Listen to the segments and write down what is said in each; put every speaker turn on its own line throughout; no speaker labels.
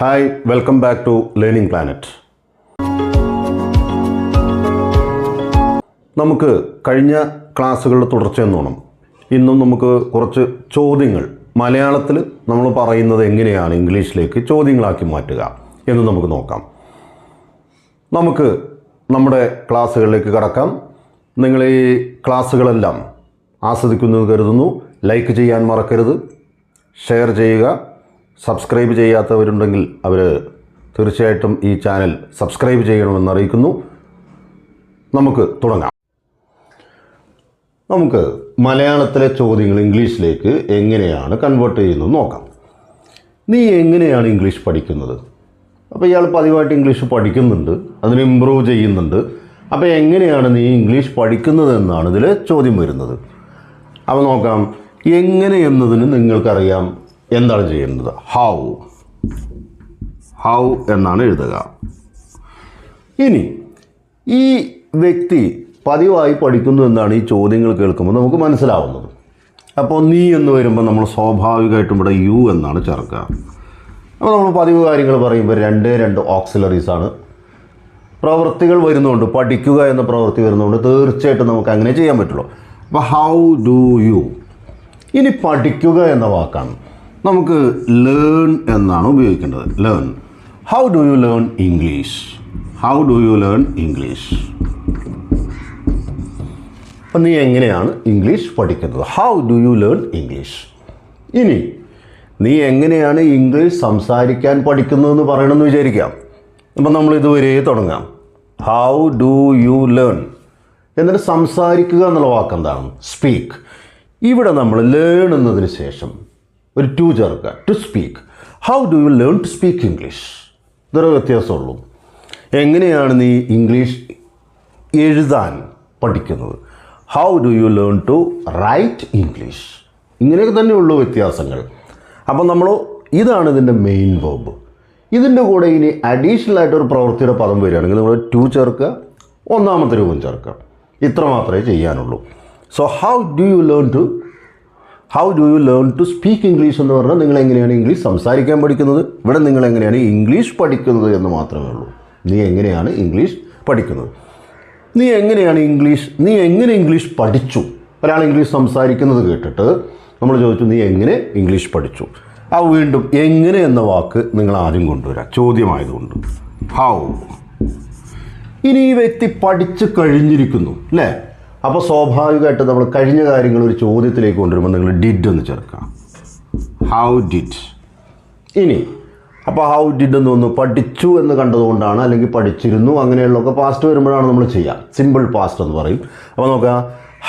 Hi welcome back to learning planet നമുക്ക് കഴിഞ്ഞ ക്ലാസ്സുകളുടെ തുടർച്ച എന്നോണം ഇന്നും നമുക്ക് കുറച്ച് ചോദ്യങ്ങൾ. മലയാളത്തിൽ നമ്മൾ പറയുന്നത് എങ്ങനെയാണ് ഇംഗ്ലീഷിലേക്ക് ചോദ്യങ്ങളാക്കി മാറ്റുക എന്ന് നമുക്ക് നോക്കാം. നമുക്ക് നമ്മുടെ ക്ലാസ്സുകളിലേക്ക് കടക്കാം. നിങ്ങൾ ഈ ക്ലാസ്സുകളെല്ലാം ആസ്വദിക്കുന്നു കരുതുന്നു. ലൈക്ക് ചെയ്യാൻ മറക്കരുത്. ഷെയർ ചെയ്യുക. സബ്സ്ക്രൈബ് ചെയ്യാത്തവരുണ്ടെങ്കിൽ അവർ തീർച്ചയായിട്ടും ഈ ചാനൽ സബ്സ്ക്രൈബ് ചെയ്യണമെന്ന് അറിയിക്കുന്നു. നമുക്ക് തുടങ്ങാം. നമുക്ക് മലയാളത്തിലെ ചോദ്യങ്ങൾ ഇംഗ്ലീഷിലേക്ക് എങ്ങനെയാണ് കൺവേർട്ട് ചെയ്യുന്നത് നോക്കാം. നീ എങ്ങനെയാണ് ഇംഗ്ലീഷ് പഠിക്കുന്നത്? അപ്പോൾ ഇയാൾ പതിവായിട്ട് ഇംഗ്ലീഷ് പഠിക്കുന്നുണ്ട് അതിന് ഇമ്പ്രൂവ് ചെയ്യുന്നുണ്ട്. അപ്പോൾ എങ്ങനെയാണ് നീ ഇംഗ്ലീഷ് പഠിക്കുന്നത് എന്നാണ് ഇതിൽ ചോദ്യം വരുന്നത്. അപ്പോൾ നോക്കാം എങ്ങനെ എന്നതിന് നിങ്ങൾക്കറിയാം? എന്താണ് ചെയ്യേണ്ടത്? ഹൗ ഹൗ എന്നാണ് എഴുതുക. ഇനി ഈ വ്യക്തി പതിവായി പഠിക്കുന്നു എന്നാണ് ഈ ചോദ്യങ്ങൾ കേൾക്കുമ്പോൾ നമുക്ക് മനസ്സിലാവുന്നത്. അപ്പോൾ നീ എന്ന് വരുമ്പോൾ നമ്മൾ സ്വാഭാവികമായിട്ടും ഇവിടെ യു എന്നാണ് ചേർക്കുക. അപ്പോൾ നമ്മൾ പതിവ് കാര്യങ്ങൾ പറയുമ്പോൾ രണ്ട് രണ്ട് ഓക്സിലറീസ് ആണ്. പ്രവൃത്തികൾ വരുന്നുണ്ട് പഠിക്കുക എന്ന പ്രവൃത്തി വരുന്നുണ്ട് തീർച്ചയായിട്ടും നമുക്ക് അങ്ങനെ ചെയ്യാൻ പറ്റുള്ളൂ. അപ്പോൾ ഹൗ ഡു യു ഇനി പഠിക്കുക എന്ന വാക്കാണ്. നമുക്ക് ലേൺ എന്നാണ് ഉപയോഗിക്കേണ്ടത്. Learn how do you learn English how do you learn English അപ്പം നീ എങ്ങനെയാണ് ഇംഗ്ലീഷ് പഠിക്കുന്നത്? How do you learn English ഇനി നീ എങ്ങനെയാണ് ഇംഗ്ലീഷ് സംസാരിക്കാൻ പഠിക്കുന്നതെന്ന് പറയണമെന്ന് വിചാരിക്കാം. അപ്പം നമ്മൾ ഇതുവരെ തുടങ്ങാം. ഹൗ ഡു യു ലേൺ എന്നിട്ട് സംസാരിക്കുക എന്നുള്ള വാക്ക് എന്താണ് സ്പീക്ക് ഇവിടെ നമ്മൾ ലേൺ എന്നതിന് ശേഷം ഒരു ടു ചേർക്കുക to speak how do you learn to speak English ഇതൊരു വ്യത്യാസമുള്ളൂ. എങ്ങനെയാണ് നീ ഇംഗ്ലീഷ് എഴുതാൻ പഠിക്കുന്നത്? How do you learn to write English ഇങ്ങനെയൊക്കെ തന്നെയുള്ളൂ വ്യത്യാസങ്ങൾ. അപ്പോൾ നമ്മൾ ഇതാണ് ഇതിന്റെ മെയിൻ വേർബ് ഇതിന്റെ കൂടെ ഇനി അഡീഷണൽ ആയിട്ട് ഒരു പ്രവൃത്തിയുടെ പദം വരികയാണെങ്കിൽ നമ്മൾ ടു ചേർക്കുക ഒന്നാമത്തെ രൂപം ചേർക്കുക. ഇത്ര മാത്രമേ ചെയ്യാനുള്ളൂ. So how do you learn to how do you learn to speak English എന്ന് പറഞ്ഞാൽ നിങ്ങൾ എങ്ങനെയാണ് ഇംഗ്ലീഷ് സംസാരിക്കാൻ പഠിക്കുന്നത്? ഇവിടെ നിങ്ങൾ എങ്ങനെയാണ് ഇംഗ്ലീഷ് പഠിക്കുന്നത് എന്ന് മാത്രമേ ഉള്ളൂ. നീ എങ്ങനെയാണ് ഇംഗ്ലീഷ് പഠിക്കുന്നത്? നീ എങ്ങനെയാണ് ഇംഗ്ലീഷ് നീ എങ്ങനെ ഇംഗ്ലീഷ് പഠിച്ചു? ഒരാൾ ഇംഗ്ലീഷ് സംസാരിക്കുന്നത് കേട്ടിട്ട് നമ്മൾ ചോദിച്ചു നീ എങ്ങനെ ഇംഗ്ലീഷ് പഠിച്ചു? ആ വീണ്ടും എങ്ങനെ എന്ന വാക്ക് നിങ്ങൾ ആദ്യം കൊണ്ടുവരാം. ചോദ്യമായതുകൊണ്ട്. ഹൗ ഇനി ഈ വ്യക്തി പഠിച്ചു കഴിഞ്ഞിരിക്കുന്നു അല്ലേ? അപ്പോൾ സ്വാഭാവികമായിട്ട് നമ്മൾ കഴിഞ്ഞ കാര്യങ്ങൾ ഒരു ചോദ്യത്തിലേക്ക് കൊണ്ടുവരുമ്പോൾ നിങ്ങൾ ഡിഡ് എന്ന് ചേർക്കാം. ഹൗ ഡിഡ് ഇനി അപ്പോൾ ഹൗ ഡിഡ് എന്ന് ഒന്ന് പഠിച്ചു എന്ന് കണ്ടതുകൊണ്ടാണ് അല്ലെങ്കിൽ പഠിച്ചിരുന്നു അങ്ങനെയുള്ളതൊക്കെ പാസ്റ്റ് വരുമ്പോഴാണ് നമ്മൾ ചെയ്യുക. സിമ്പിൾ പാസ്റ്റ് എന്ന് പറയും. അപ്പോൾ നോക്കുക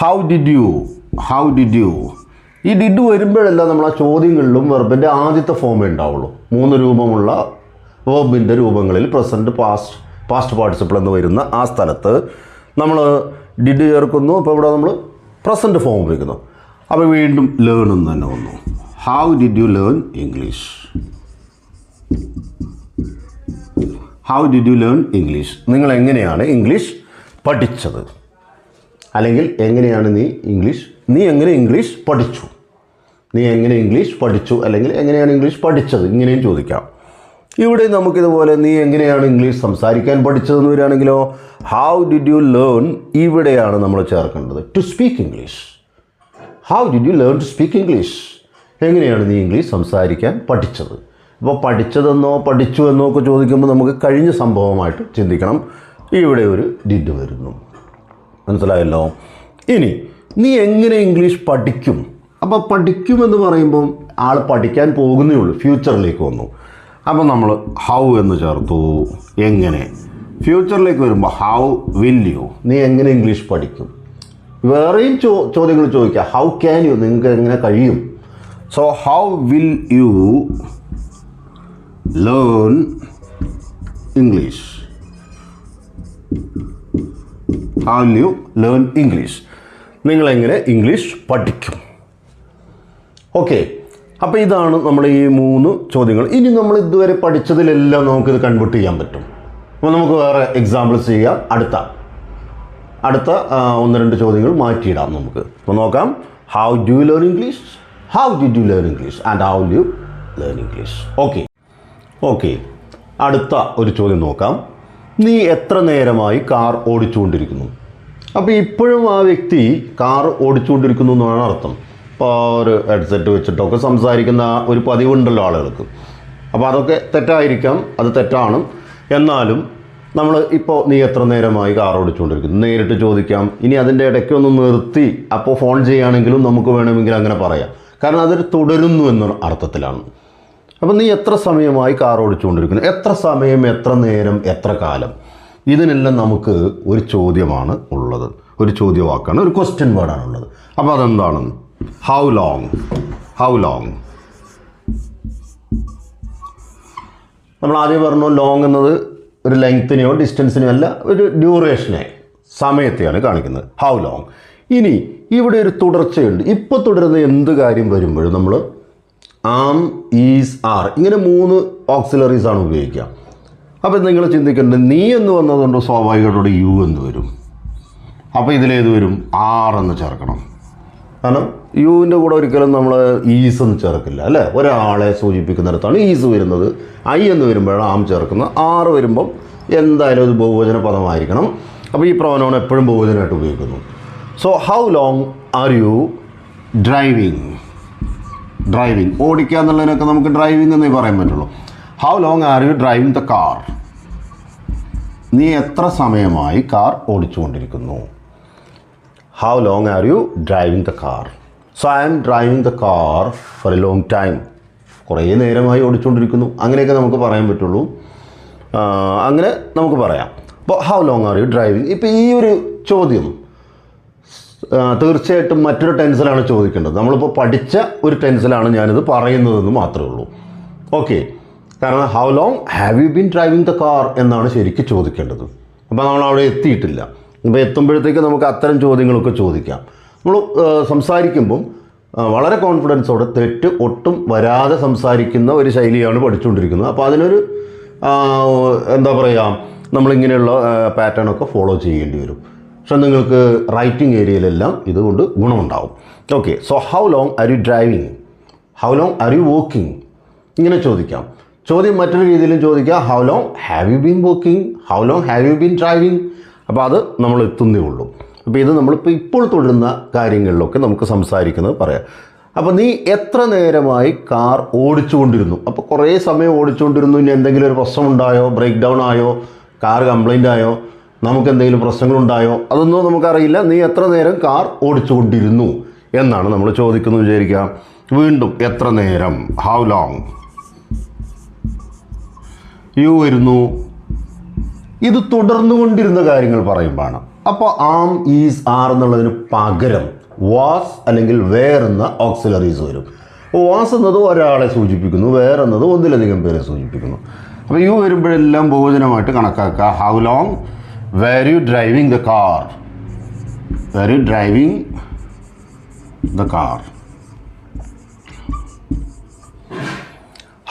how did you how did you ഈ ഡിഡ് വരുമ്പോഴല്ല നമ്മൾ ആ ചോദ്യങ്ങളിലും വെർബിന്റെ ആദ്യത്തെ ഫോമേ ഉണ്ടാവുള്ളൂ. മൂന്ന് രൂപമുള്ള വെർബിന്റെ രൂപങ്ങളിൽ പ്രസന്റ് പാസ്റ്റ് പാസ്റ്റ് പാർട്ടിസിപ്പിൾ എന്ന് വരുന്ന ആ സ്ഥലത്ത് നമ്മൾ ഡിഡ് ചേർക്കുന്നു. അപ്പോൾ ഇവിടെ നമ്മൾ പ്രസന്റ് ഫോം ഉപയോഗിക്കുന്നു. അപ്പോൾ വീണ്ടും ലേൺ എന്ന് തന്നെ വന്നു. How did you learn English how did you learn English നിങ്ങൾ എങ്ങനെയാണ് ഇംഗ്ലീഷ് പഠിച്ചത്? അല്ലെങ്കിൽ എങ്ങനെയാണ് നീ ഇംഗ്ലീഷ് നീ എങ്ങനെ ഇംഗ്ലീഷ് പഠിച്ചു? നീ എങ്ങനെ ഇംഗ്ലീഷ് പഠിച്ചു? അല്ലെങ്കിൽ എങ്ങനെയാണ് ഇംഗ്ലീഷ് പഠിച്ചത്? ഇങ്ങനെയും ചോദിക്കാം. ഇവിടെ നമുക്കിതുപോലെ നീ എങ്ങനെയാണ് ഇംഗ്ലീഷ് സംസാരിക്കാൻ പഠിച്ചതെന്ന് വരികയാണെങ്കിലോ ഹൗ ഡിഡ് യു ലേൺ ഇവിടെയാണ് നമ്മൾ ചേർക്കേണ്ടത്. To speak English how did you learn to speak English എങ്ങനെയാണ് നീ ഇംഗ്ലീഷ് സംസാരിക്കാൻ പഠിച്ചത്? ഇപ്പോൾ പഠിച്ചതെന്നോ പഠിച്ചു എന്നോ ഒക്കെ ചോദിക്കുമ്പോൾ നമുക്ക് കഴിഞ്ഞ സംഭവമായിട്ട് ചിന്തിക്കണം. ഇവിടെ ഒരു ഡിഡ് വരുന്നു. മനസ്സിലായല്ലോ? ഇനി നീ എങ്ങനെ ഇംഗ്ലീഷ് പഠിക്കും? അപ്പോൾ പഠിക്കുമെന്ന് പറയുമ്പം ആൾ പഠിക്കാൻ പോകുന്നേ ഉള്ളൂ. ഫ്യൂച്ചറിലേക്ക് വന്നു. അപ്പോൾ നമ്മൾ ഹൗ എന്ന് ചേർത്തു. എങ്ങനെ? ഫ്യൂച്ചറിലേക്ക് വരുമ്പോൾ ഹൗ വിൽ യു നീ എങ്ങനെ ഇംഗ്ലീഷ് പഠിക്കും? വേറെയും ചോ ചോദ്യങ്ങൾ ചോദിക്കുക ഹൗ ക്യാൻ യു നിങ്ങൾക്ക് എങ്ങനെ കഴിയും? So how will you learn English how you learn English നിങ്ങളെങ്ങനെ ഇംഗ്ലീഷ് പഠിക്കും? ഓക്കെ അപ്പോൾ ഇതാണ് നമ്മൾ ഈ മൂന്ന് ചോദ്യങ്ങൾ. ഇനി നമ്മൾ ഇതുവരെ പഠിച്ചതിലെല്ലാം നമുക്കിത് കൺവേർട്ട് ചെയ്യാൻ പറ്റും. അപ്പോൾ നമുക്ക് വേറെ എക്സാമ്പിൾസ് ചെയ്യാം. അടുത്ത. അടുത്ത ഒന്ന് രണ്ട് ചോദ്യങ്ങൾ മാറ്റിയിടാം നമുക്ക്. അപ്പോൾ നോക്കാം. How do you learn English how did you learn English and how you learn English okay okay അടുത്ത ഒരു ചോദ്യം നോക്കാം. നീ എത്ര നേരമായി കാർ ഓടിച്ചുകൊണ്ടിരിക്കുന്നു? അപ്പോൾ ഇപ്പോഴും ആ വ്യക്തി കാർ ഓടിച്ചുകൊണ്ടിരിക്കുന്നു എന്നാണ് അർത്ഥം. ഒരു ഹെഡ്സെറ്റ് വെച്ചിട്ടൊക്കെ സംസാരിക്കുന്ന ഒരു പതിവുണ്ടല്ലോ ആളുകൾക്ക്. അപ്പോൾ അതൊക്കെ തെറ്റായിരിക്കാം അത് തെറ്റാണ്. എന്നാലും നമ്മൾ ഇപ്പോൾ നീ എത്ര നേരമായി കാർ ഓടിച്ചുകൊണ്ടിരിക്കുന്നു നേരിട്ട് ചോദിക്കാം. ഇനി അതിന്റെ ഇടയ്ക്ക് ഒന്ന് നിർത്തി അപ്പോൾ ഫോൺ ചെയ്യുകയാണെങ്കിലും നമുക്ക് വേണമെങ്കിൽ അങ്ങനെ പറയാം. കാരണം അതൊരു തുടരുന്നു എന്ന അർത്ഥത്തിലാണ്. അപ്പം നീ എത്ര സമയമായി കാർ ഓടിച്ചുകൊണ്ടിരിക്കുന്നു എത്ര സമയം എത്ര നേരം എത്ര കാലം? ഇതിനെല്ലാം നമുക്ക് ഒരു ചോദ്യമാണ് ഉള്ളത്. ഒരു ചോദ്യവാക്കാണ് ഒരു ക്വസ്റ്റ്യൻ വേർഡാണുള്ളത് അപ്പോൾ അതെന്താണ് ഹൗ long? How long? നമ്മൾ ആദ്യം പറഞ്ഞു ലോങ് എന്നത് ഒരു ലെങ്ത്തിനെയോ ഡിസ്റ്റൻസിനെയോ അല്ല ഒരു ഡ്യൂറേഷനെ സമയത്തെയാണ് കാണിക്കുന്നത്. ഹൗ ലോങ് ഇനി ഇവിടെ ഒരു തുടർച്ചയുണ്ട്. ഇപ്പോൾ തുടരുന്ന എന്ത് കാര്യം വരുമ്പോഴും നമ്മൾ ആം ഈസ് ആർ ഇങ്ങനെ മൂന്ന് ഓക്സിലറീസ് ആണ് ഉപയോഗിക്കുക. അപ്പോൾ നിങ്ങൾ ചിന്തിക്കേണ്ടത് നീ എന്ന് വന്നതുകൊണ്ട് സ്വാഭാവികമായിട്ടും യു എന്ന് വരും. അപ്പോൾ ഇതിലേത് വരും? ആർ എന്ന് ചേർക്കണം. കാരണം യുവിന്റെ കൂടെ ഒരിക്കലും നമ്മൾ ഈസ് എന്ന് ചേർക്കില്ല അല്ലേ? ഒരാളെ സൂചിപ്പിക്കുന്നിടത്താണ് ഈസ് വരുന്നത്. ഐ എന്ന് വരുമ്പോഴാണ് ആം ചേർക്കുന്നത്. ആറ് വരുമ്പം എന്തായാലും ഒരു ബഹുവചന പദമായിരിക്കണം. അപ്പോൾ ഈ പ്രോനോൺ എപ്പോഴും ബഹുവചനമായിട്ട് ഉപയോഗിക്കുന്നു. So how long are you driving driving ഓടിക്കുക എന്നുള്ളതിനൊക്കെ നമുക്ക് ഡ്രൈവിംഗ് എന്നേ പറയാൻ പറ്റുള്ളൂ. How long are you driving the car നീ എത്ര സമയമായി കാർ ഓടിച്ചുകൊണ്ടിരിക്കുന്നു? How long are you driving the car so I am driving the car for a long time കുറേ നേരമായി ഓടിച്ചുകൊണ്ടിരിക്കുന്നു അങ്ങനെയൊക്കെ നമുക്ക് പറയാൻ പറ്റുള്ളൂ. അങ്ങനെ നമുക്ക് പറയാം. അപ്പോൾ how long are you driving ഇപ്പോൾ ഈ ഒരു ചോദ്യം തീർച്ചയായിട്ടും മറ്റൊരു ടെൻസിലാണ് ചോദിക്കേണ്ടത്. നമ്മളിപ്പോൾ പഠിച്ച ഒരു ടെൻസിലാണ് ഞാനിത് പറയുന്നതെന്ന് മാത്രമേ ഉള്ളൂ. ഓക്കെ. കാരണം how long have you been driving the car എന്നാണ് ശരിക്കും ചോദിക്കേണ്ടത്. അപ്പോൾ നമ്മൾ അവിടെ എത്തിയിട്ടില്ല. ഇപ്പോൾ എത്തുമ്പോഴത്തേക്ക് നമുക്ക് അത്തരം ചോദ്യങ്ങളൊക്കെ ചോദിക്കാം. നമ്മൾ സംസാരിക്കുമ്പം വളരെ കോൺഫിഡൻസോടെ തെറ്റ് ഒട്ടും വരാതെ സംസാരിക്കുന്ന ഒരു ശൈലിയാണ് പഠിച്ചുകൊണ്ടിരിക്കുന്നത്. അപ്പോൾ അതിനൊരു എന്താ പറയുക നമ്മളിങ്ങനെയുള്ള പാറ്റേണൊക്കെ ഫോളോ ചെയ്യേണ്ടി വരും. പക്ഷെ നിങ്ങൾക്ക് റൈറ്റിംഗ് ഏരിയയിലെല്ലാം ഇതുകൊണ്ട് ഗുണമുണ്ടാവും. Okay so how long are you driving how long are you walking? ഇങ്ങനെ ചോദിക്കാം. ചോദ്യം മറ്റൊരു രീതിയിലും ചോദിക്കാം. How long have you been walking? How long have you been driving? അപ്പോൾ അത് നമ്മൾ എത്തുന്നേ ഉള്ളൂ. അപ്പോൾ ഇത് നമ്മളിപ്പോൾ ഇപ്പോൾ തുടരുന്ന കാര്യങ്ങളിലൊക്കെ നമുക്ക് സംസാരിക്കുന്നത് പറയാം. അപ്പോൾ നീ എത്ര നേരമായി കാർ ഓടിച്ചുകൊണ്ടിരുന്നു? അപ്പോൾ കുറേ സമയം ഓടിച്ചുകൊണ്ടിരുന്നു. ഇനി എന്തെങ്കിലും ഒരു പ്രശ്നമുണ്ടായോ ബ്രേക്ക് ഡൗൺ ആയോ? കാർ കംപ്ലൈന്റ് ആയോ? നമുക്ക് എന്തെങ്കിലും പ്രശ്നങ്ങളുണ്ടായോ അതൊന്നും നമുക്കറിയില്ല. നീ എത്ര നേരം കാർ ഓടിച്ചുകൊണ്ടിരുന്നു എന്നാണ് നമ്മൾ ചോദിക്കുന്നത് വിചാരിക്കുക. വീണ്ടും എത്ര നേരം? ഹൗ ലോങ് യു വരുന്നു ഇത് തുടർന്നുകൊണ്ടിരുന്ന കാര്യങ്ങൾ പറയുമ്പോഴാണ്. അപ്പോൾ ആം ഈസ് ആർ എന്നുള്ളതിന് പകരം വാസ് അല്ലെങ്കിൽ വേർ എന്ന ഓക്സിലറീസ് വരും. വാസ് എന്നത് ഒരാളെ സൂചിപ്പിക്കുന്നു വേർ എന്നത് ഒന്നിലധികം പേരെ സൂചിപ്പിക്കുന്നു. അപ്പോൾ യു വരുമ്പോഴെല്ലാം ബഹുജനമായിട്ട് കണക്കാക്കുക. How long were you driving the car were you driving the car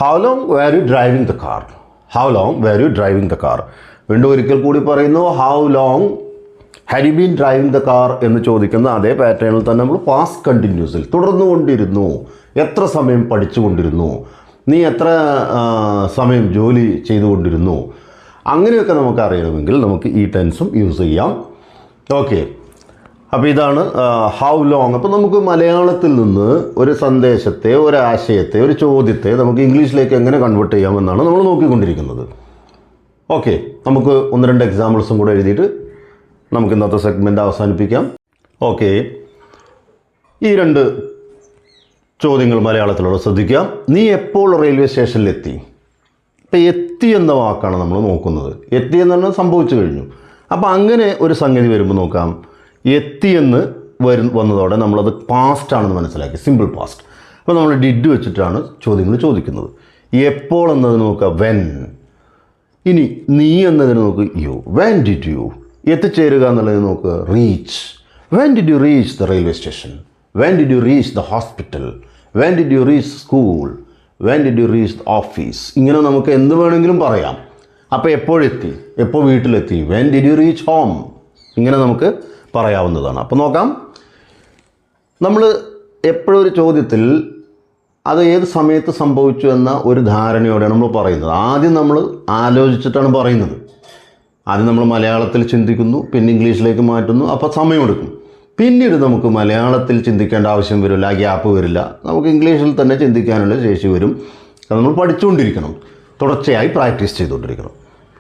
how long were you driving the car how long were you driving the car വീണ്ടും ഒരിക്കൽ കൂടി പറയുന്നു how long you been driving the car എന്ന് ചോദിക്കുന്ന അതേ പാറ്റേണിൽ തന്നെ നമ്മൾ പാസ് കണ്ടിന്യൂസിൽ തുടർന്നുകൊണ്ടിരുന്നു. എത്ര സമയം പഠിച്ചുകൊണ്ടിരുന്നു? നീ എത്ര സമയം ജോലി ചെയ്തുകൊണ്ടിരുന്നു? അങ്ങനെയൊക്കെ നമുക്ക് അറിയണമെങ്കിൽ നമുക്ക് ഈ ടെൻസും യൂസ് ചെയ്യാം. ഓക്കെ അപ്പോൾ ഇതാണ് ഹൗ ലോങ് അപ്പോൾ നമുക്ക് മലയാളത്തിൽ നിന്ന് ഒരു സന്ദേശത്തെ ഒരു ആശയത്തെ ഒരു ചോദ്യത്തെ നമുക്ക് ഇംഗ്ലീഷിലേക്ക് എങ്ങനെ കൺവേർട്ട് ചെയ്യാമെന്നാണ് നമ്മൾ നോക്കിക്കൊണ്ടിരിക്കുന്നത്. ഓക്കെ നമുക്ക് ഒന്ന് രണ്ട് എക്സാമ്പിൾസും കൂടെ എഴുതിയിട്ട് നമുക്ക് ഇന്നത്തെ സെഗ്മെന്റ് അവസാനിപ്പിക്കാം. ഓക്കെ ഈ രണ്ട് ചോദ്യങ്ങൾ മലയാളത്തിലൂടെ ശ്രദ്ധിക്കാം നീ എപ്പോൾ റെയിൽവേ സ്റ്റേഷനിലെത്തി ഇപ്പം എത്തി എന്ന വാക്കാണ് നമ്മൾ നോക്കുന്നത്. എത്തി എന്ന് പറഞ്ഞാൽ സംഭവിച്ചു കഴിഞ്ഞു. അപ്പോൾ അങ്ങനെ ഒരു സംഗതി വരുമ്പോൾ നോക്കാം. എത്തി എന്ന് വരു വന്നതോടെ നമ്മളത് പാസ്റ്റ് ആണെന്ന് മനസ്സിലാക്കി. സിമ്പിൾ പാസ്റ്റ് അപ്പോൾ നമ്മൾ ഡിഡ് വെച്ചിട്ടാണ് ചോദ്യങ്ങൾ ചോദിക്കുന്നത്. എപ്പോൾ എന്നത് നോക്കുക. വെൻ ഇനി നീ എന്നതിന് നോക്ക്. യു. വെൻ ഡിഡ് യു എത്തിച്ചേരുക എന്നുള്ളത് നോക്ക്. Reach when did you reach the railway station when did you reach the hospital when did you reach school when did you reach the office ഇങ്ങനെ നമുക്ക് എന്ത് വേണമെങ്കിലും പറയാം. അപ്പോൾ എപ്പോഴെത്തി? എപ്പോൾ വീട്ടിലെത്തി? When did you reach home ഇങ്ങനെ നമുക്ക് പറയാവുന്നതാണ്. അപ്പോൾ നോക്കാം. നമ്മൾ എപ്പോഴൊരു ചോദ്യത്തിൽ അത് ഏത് സമയത്ത് സംഭവിച്ചു എന്ന ഒരു ധാരണയോടെയാണ് നമ്മൾ പറയുന്നത്. ആദ്യം നമ്മൾ ആലോചിച്ചിട്ടാണ് പറയുന്നത്. ആദ്യം നമ്മൾ മലയാളത്തിൽ ചിന്തിക്കുന്നു പിന്നെ ഇംഗ്ലീഷിലേക്ക് മാറ്റുന്നു അപ്പോൾ സമയമെടുക്കും. പിന്നീട് നമുക്ക് മലയാളത്തിൽ ചിന്തിക്കേണ്ട ആവശ്യം വരില്ല ആ ഗ്യാപ്പ് വരില്ല. നമുക്ക് ഇംഗ്ലീഷിൽ തന്നെ ചിന്തിക്കാനുള്ള ശേഷി വരും. അത് നമ്മൾ പഠിച്ചുകൊണ്ടിരിക്കണം. തുടർച്ചയായി പ്രാക്ടീസ് ചെയ്തുകൊണ്ടിരിക്കണം.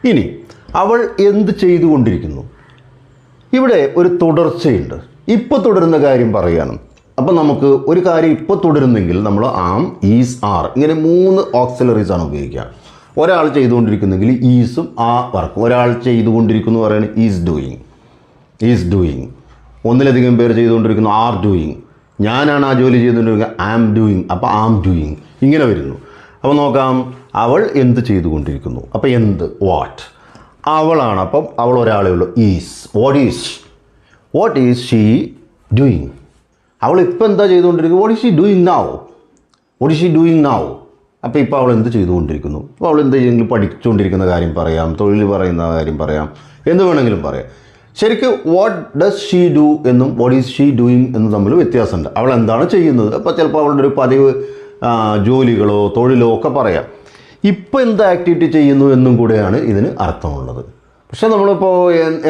ഇനി അവൾ എന്ത് ചെയ്തുകൊണ്ടിരിക്കുന്നു? ഇവിടെ ഒരു തുടർച്ചയുണ്ട്. ഇപ്പോൾ തുടരുന്ന കാര്യം പറയുകയാണ് അപ്പം നമുക്ക് ഒരു കാര്യം ഇപ്പോൾ തുടരുന്നെങ്കിൽ നമ്മൾ ആം ഈസ് ആർ ഇങ്ങനെ മൂന്ന് ഓക്സിലറീസ് ആണ് ഉപയോഗിക്കുക. ഒരാൾ ചെയ്തുകൊണ്ടിരിക്കുന്നെങ്കിൽ ഈസും ആ വർക്കും. ഒരാൾ ചെയ്തുകൊണ്ടിരിക്കുന്നു പറയുന്നത് ഈസ് ഡൂയിങ് ഈസ് ഡൂയിങ് ഒന്നിലധികം പേർ ചെയ്തുകൊണ്ടിരിക്കുന്നു ആർ ഡൂയിങ് ഞാനാണ് ആ ജോലി ചെയ്തുകൊണ്ടിരിക്കുന്നത്. ആം ഡൂയിങ് അപ്പോൾ ആം ഡൂയിങ് ഇങ്ങനെ വരുന്നു. അപ്പോൾ നോക്കാം അവൾ എന്ത് ചെയ്തുകൊണ്ടിരിക്കുന്നു? അപ്പോൾ എന്ത്? വാട്ട് അവളാണ്. അപ്പം അവൾ ഒരാളേ ഉള്ളൂ. Is what is what is she doing അവൾ ഇപ്പം എന്താ ചെയ്തുകൊണ്ടിരിക്കുന്നത്? What is she doing now what is she doing now അപ്പോൾ ഇപ്പോൾ അവൾ എന്ത് ചെയ്തുകൊണ്ടിരിക്കുന്നു? അപ്പോൾ അവൾ എന്ത് ചെയ്യെങ്കിലും പഠിച്ചുകൊണ്ടിരിക്കുന്ന കാര്യം പറയാം തൊഴിൽ പറയുന്ന കാര്യം പറയാം എന്ത് വേണമെങ്കിലും പറയാം. ശരിക്കും വാട്ട് ഡസ് ഷീ ഡു എന്നും വാട്ട് ഈസ് ഷീ ഡൂയിങ് എന്നും തമ്മിൽ വ്യത്യാസമുണ്ട്. അവൾ എന്താണ് ചെയ്യുന്നത്? അപ്പോൾ ചിലപ്പോൾ അവളുടെ ഒരു പതിവ് ജോലികളോ തൊഴിലോ ഒക്കെ പറയാം. ഇപ്പോൾ എന്ത് ആക്ടിവിറ്റി ചെയ്യുന്നു എന്നും കൂടെയാണ് ഇതിന് അർത്ഥമുള്ളത്. പക്ഷേ നമ്മളിപ്പോൾ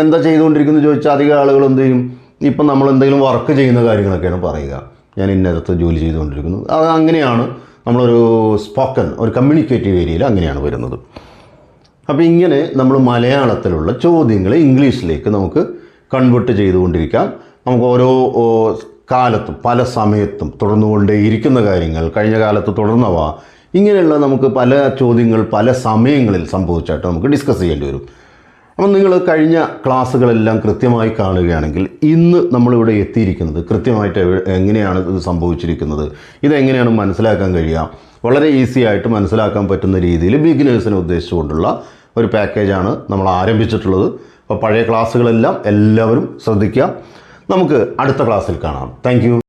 എന്താ ചെയ്തുകൊണ്ടിരിക്കുന്നത് ചോദിച്ചാൽ അധികം ആളുകൾ എന്ത് ചെയ്യും? ഇപ്പം നമ്മൾ എന്തെങ്കിലും വർക്ക് ചെയ്യുന്ന കാര്യങ്ങളൊക്കെയാണ് പറയുക. ഞാൻ ഇന്നത്തെ ജോലി ചെയ്തുകൊണ്ടിരിക്കുന്നു. അത് അങ്ങനെയാണ് നമ്മളൊരു സ്പോക്കൺ ഒരു കമ്മ്യൂണിക്കേറ്റീവ് ഏരിയയിൽ അങ്ങനെയാണ് വരുന്നത്. അപ്പോൾ ഇങ്ങനെ നമ്മൾ മലയാളത്തിലുള്ള ചോദ്യങ്ങൾ ഇംഗ്ലീഷിലേക്ക് നമുക്ക് കൺവേർട്ട് ചെയ്തുകൊണ്ടിരിക്കാം. നമുക്ക് ഓരോ കാലത്തും പല സമയത്തും തുടർന്നുകൊണ്ടേയിരിക്കുന്ന കാര്യങ്ങൾ കഴിഞ്ഞ കാലത്ത് തുടർന്നവ ഇങ്ങനെയുള്ള നമുക്ക് പല ചോദ്യങ്ങൾ പല സമയങ്ങളിൽ സംഭവിച്ചായിട്ട് നമുക്ക് ഡിസ്കസ് ചെയ്യേണ്ടി വരും. അപ്പം നിങ്ങൾ കഴിഞ്ഞ ക്ലാസ്സുകളെല്ലാം കൃത്യമായി കാണുകയാണെങ്കിൽ ഇന്ന് നമ്മളിവിടെ എത്തിയിരിക്കുന്നത് കൃത്യമായിട്ട് എങ്ങനെയാണ് ഇത് സംഭവിച്ചിരിക്കുന്നത്? ഇതെങ്ങനെയാണ് മനസ്സിലാക്കാൻ കഴിയുക? വളരെ ഈസി ആയിട്ട് മനസ്സിലാക്കാൻ പറ്റുന്ന രീതിയിൽ ബിഗിനേഴ്സിനെ ഉദ്ദേശിച്ചുകൊണ്ടുള്ള ഒരു പാക്കേജാണ് നമ്മൾ ആരംഭിച്ചിട്ടുള്ളത്. അപ്പോൾ പഴയ ക്ലാസ്സുകളെല്ലാം എല്ലാവരും ശ്രദ്ധിക്കുക. നമുക്ക് അടുത്ത ക്ലാസ്സിൽ കാണാം. താങ്ക്